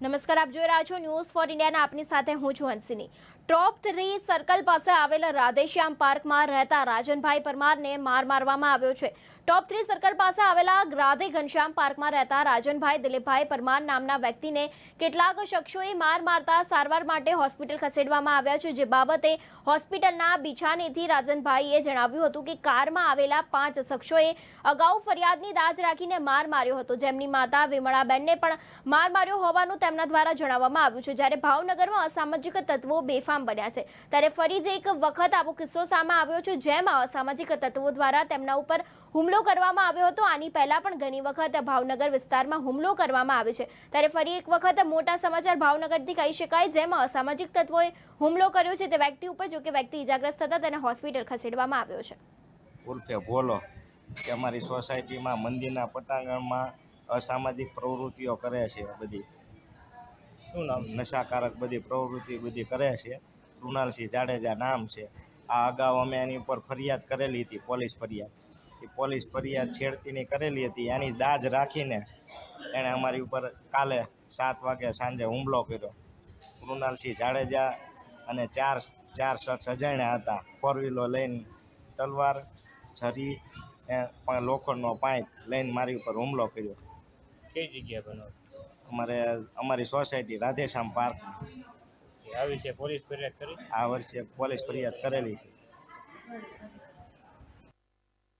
નમસ્કાર, આપ જોઈ રહ્યા છો ન્યૂઝ ફોર ઇન્ડિયાના. આપની સાથે હું છું હંસિની. ટોપ થ્રી સર્કલ પાસે આવેલા રાધેશ્યામ પાર્કમાં રહેતા રાજનભાઈ પરમારને માર મારવામાં આવ્યો છે. ટોપ થ્રી સર્કલ પાસે આવેલા રાધે ઘનશ્યામ પાર્કમાં રહેતા રાજનભાઈ દિલીપભાઈ પરમાર નામના વ્યક્તિને કેટલાક શખ્સોએ માર મારતા સારવાર માટે હોસ્પિટલ ખસેડવામાં આવ્યા છે. જે બાબતે હોસ્પિટલના બિછાનેથી રાજનભાઈએ જણાવ્યું હતું કે કારમાં આવેલા પાંચ શખ્સોએ અગાઉ ફરિયાદની દાજ રાખીને માર માર્યો હતો. જેમની માતા વિમળાબેનને પણ માર માર્યો હોવાનું તેમના દ્વારા જણાવવામાં આવ્યું છે. જ્યારે ભાવનગરમાં અસામાજિક તત્વો બેફામ બન્યા છે, ત્યારે ફરી જ એક વખત આવો કિસ્સો સામે આવ્યો છે, જેમાં અસામાજિક તત્વો દ્વારા તેમના ઉપર હુમલો કરવામાં આવ્યો હતો. આની પહેલા પણ ઘણી વખત ભાવનગર વિસ્તારમાં હુમલો કરવામાં આવ્યો છે. ત્યારે ફરી એક વખત મોટા સમાચાર ભાવનગરથી કહી શકાય, જેમાં અસામાજિક તત્વોએ હુમલો કર્યો છે. તે વ્યક્તિ ઉપર જો કે વ્યક્તિ ઇજાગ્રસ્ત થતા તેને હોસ્પિટલ ખસેડવામાં આવ્યો છે. ભોલો કે અમારી સોસાયટીમાં, મંદિરના પટાંગણમાં અસામાજિક પ્રવૃત્તિઓ કરે છે બધી. શું નામ નશાકારક બધી પ્રવૃત્તિ બધી કરે છે. કૃણાલસિંહ જાડેજા નામ છે. આ અગાઉ અમે એની ઉપર ફરિયાદ કરેલી હતી પોલીસ ફરિયાદ. એ પોલીસ ફરિયાદ છેડતીની કરેલી હતી. એની દાજ રાખીને એણે અમારી ઉપર કાલે સાત વાગે સાંજે હુમલો કર્યો. કૃણાલસિંહ જાડેજા અને ચાર ચાર શખ્સ અજાણ્યા હતા. ફોર વ્હીલો લઈને તલવાર છરી લોખંડનો પાઇપ લઈને મારી ઉપર હુમલો કર્યો. કઈ જગ્યા બનાવ અમારે અમારી સોસાયટી રાધેશ્યામ પાર્ક. આ વિશે પોલીસ ફરિયાદ કરી? આ વર્ષે પોલીસ ફરિયાદ કરેલી છે.